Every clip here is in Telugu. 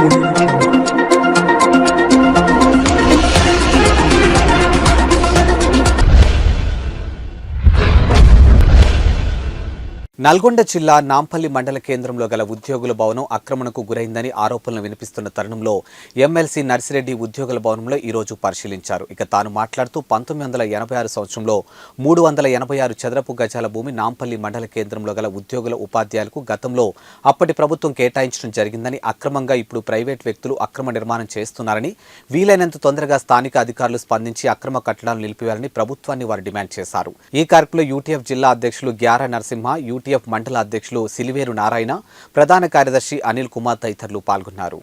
Thank you. నల్గొండ జిల్లా నాంపల్లి మండల కేంద్రంలో గల ఉద్యోగుల భవనం ఆక్రమణకు గురైందని ఆరోపణలు వినిపిస్తున్న తరుణంలో ఎమ్మెల్సీ నర్సిరెడ్డి ఉద్యోగుల భవనంలో ఈ రోజు పరిశీలించారు. ఇక తాను మాట్లాడుతూ పంతొమ్మిది వందల ఎనభై ఆరు సంవత్సరంలో మూడు వందల ఎనభై ఆరు చదరపు గజాల భూమి నాంపల్లి మండల కేంద్రంలో గల ఉద్యోగుల ఉపాధ్యాయులకు గతంలో అప్పటి ప్రభుత్వం కేటాయించడం జరిగిందని అక్రమంగా ఇప్పుడు ప్రైవేట్ వ్యక్తులు అక్రమ నిర్మాణం చేస్తున్నారని వీలైనంత తొందరగా స్థానిక అధికారులు స్పందించి అక్రమ కట్టడాలు నిలిపివేయాలని ప్రభుత్వాన్ని వారు డిమాండ్ చేశారు. ఈ కార్యక్రమంలో యూటీఎఫ్ జిల్లా అధ్యక్షులు గ్యారా నరసింహ యూటీఎఫ్ మండల అధ్యక్షులు సిలివేరు నారాయణ ప్రధాన కార్యదర్శి అనిల్ కుమార్ తదితరులు పాల్గొన్నారు.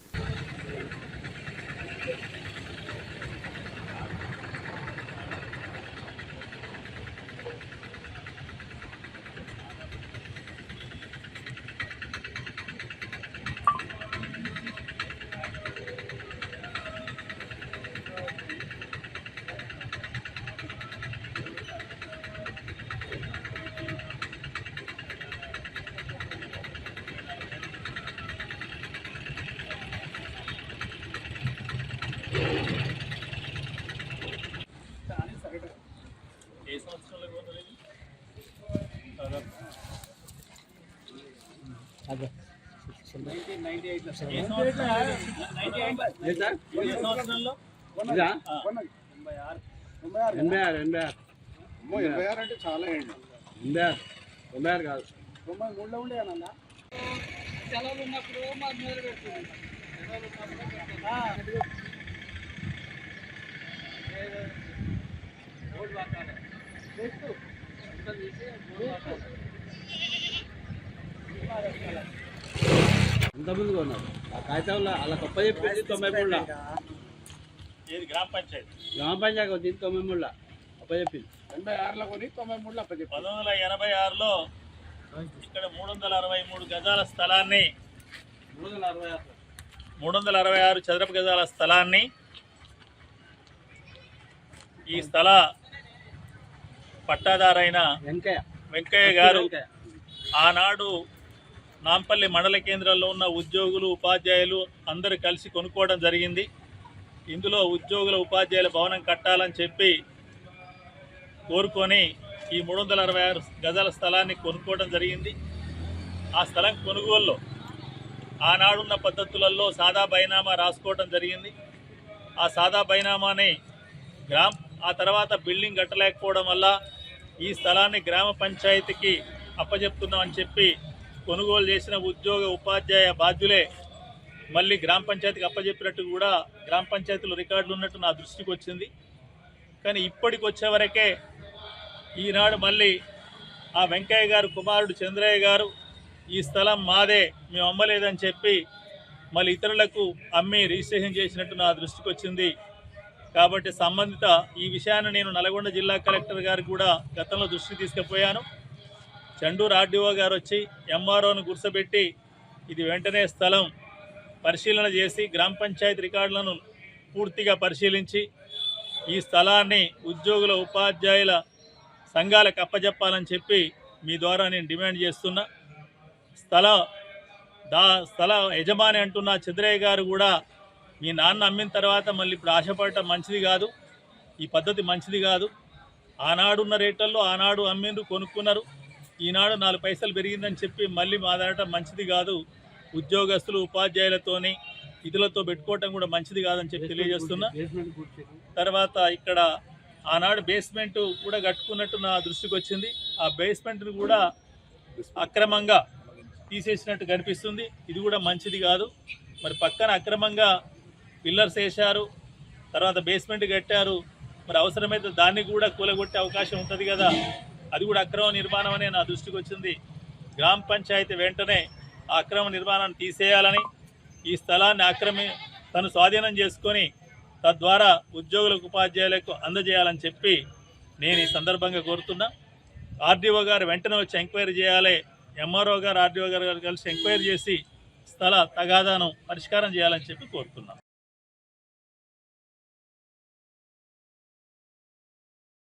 ఎనభై ఆరు ఎనభై ఆరు. ఎనభై ఆరు అంటే చాలా ఏంటి? ఎనభై ఆరు తొంభై ఆరు కాదు. తొంభై మూడులో ఉండే అన్న? ఎంత ముందు కొన్నారు. ఆ కాగితంలో అలా గొప్ప చెప్పింది తొంభై ఏది గ్రామ పంచాయతీ? గ్రామ పంచాయతీ వచ్చింది తొంభై మూడులో. అప్ప చెప్పింది. ఎనభై ఆరులో కొని తొంభై మూడులో అప్పచెప్పారు పంతొమ్మిది వందల ఎనభై ఆరులో ఇక్కడ మూడు వందల అరవై మూడు గజాల స్థలాన్ని మూడు వందల అరవై ఆరు మూడు వందల అరవై ఆరు చదరపు గజాల స్థలాన్ని ఈ స్థల పట్టాదారైన వెంకయ్య. వెంకయ్య గారు ఆనాడు నాంపల్లి మండల కేంద్రంలో ఉన్న ఉద్యోగులు ఉపాధ్యాయులు అందరూ కలిసి కొనుక్కోవడం జరిగింది. ఇందులో ఉద్యోగుల ఉపాధ్యాయుల భవనం కట్టాలని చెప్పి కోరుకొని ఈ మూడు వందల అరవై ఆరు గజాల స్థలాన్ని కొనుక్కోవడం జరిగింది. ఆ స్థలం కొనుగోలులో ఆనాడున్న పద్ధతులలో సాదా బైనామా రాసుకోవడం జరిగింది. ఆ సాదా బైనామాని గ్రామ ఆ తర్వాత బిల్డింగ్ కట్టలేకపోవడం వల్ల ఈ స్థలాన్ని గ్రామ పంచాయతీకి అప్పజెప్తున్నామని చెప్పి కొనుగోలు చేసిన ఉద్యోగ ఉపాధ్యాయ బాధ్యులే మళ్ళీ గ్రామ పంచాయతీకి అప్పజెప్పినట్టు కూడా గ్రామ పంచాయతీలో రికార్డులు ఉన్నట్టు నా దృష్టికి వచ్చింది. కానీ ఇప్పటికి వచ్చేవరకే ఈనాడు మళ్ళీ ఆ వెంకయ్య గారు కుమారుడు చంద్రయ్య గారు ఈ స్థలం మాదే మేము అమ్మలేదని చెప్పి మళ్ళీ ఇతరులకు అమ్మి రిజిస్ట్రేషన్ చేసినట్టు నా దృష్టికి వచ్చింది. కాబట్టి సంబంధిత ఈ విషయాన్ని నేను నల్గొండ జిల్లా కలెక్టర్ గారు కూడా గతంలో దృష్టి తీసుకుపోయాను. చండూరు ఆర్డీఓ గారు వచ్చి ఎంఆర్ఓను గుర్చబెట్టి ఇది వెంటనే స్థలం పరిశీలన చేసి గ్రామ పంచాయతీ రికార్డులను పూర్తిగా పరిశీలించి ఈ స్థలాన్ని ఉద్యోగుల ఉపాధ్యాయుల సంఘాలకు అప్పజెప్పాలని చెప్పి మీ ద్వారా నేను డిమాండ్ చేస్తున్నా. స్థల దా స్థల యజమాని అంటున్న చంద్రయ్య గారు కూడా మీ నాన్న అమ్మిన తర్వాత మళ్ళీ ఇప్పుడు ఆశపడటం మంచిది కాదు. ఈ పద్ధతి మంచిది కాదు. ఆనాడున్న రేట్లలో ఆనాడు అమ్మిండ్రు కొనుక్కున్నారు. ఈనాడు నాలుగు పైసలు పెరిగిందని చెప్పి మళ్ళీ మాదనటం మంచిది కాదు. ఉద్యోగస్తులు ఉపాధ్యాయులతోని ఇతులతో పెట్టుకోవటం కూడా మంచిది కాదని చెప్పి తెలియజేస్తున్నా. తర్వాత ఇక్కడ ఆనాడు బేస్మెంట్ కూడా కట్టుకున్నట్టు నా దృష్టికి వచ్చింది. ఆ బేస్మెంట్ని కూడా అక్రమంగా తీసేసినట్టు కనిపిస్తుంది. ఇది కూడా మంచిది కాదు. మరి పక్కన అక్రమంగా పిల్లర్స్ వేశారు తర్వాత బేస్మెంట్ కట్టారు. మరి అవసరమైతే దాన్ని కూడా కూలగొట్టే అవకాశం ఉంటుంది కదా. అది కూడా అక్రమ నిర్మాణం అనే నా దృష్టికి వచ్చింది. గ్రామ పంచాయతీ వెంటనే ఆ అక్రమ నిర్మాణాన్ని తీసేయాలని ఈ స్థలాన్ని ఆక్రమి తను స్వాధీనం చేసుకొని తద్వారా ఉద్యోగులకు ఉపాధ్యాయులకు అందజేయాలని చెప్పి నేను ఈ సందర్భంగా కోరుతున్నా. ఆర్డీఓ గారు వెంటనే వచ్చి ఎంక్వైరీ చేయాలి. ఎంఆర్ఓ గారు ఆర్డీఓ గారు కలిసి ఎంక్వైరీ చేసి స్థల తగాదాను పరిష్కారం చేయాలని చెప్పి కోరుతున్నాను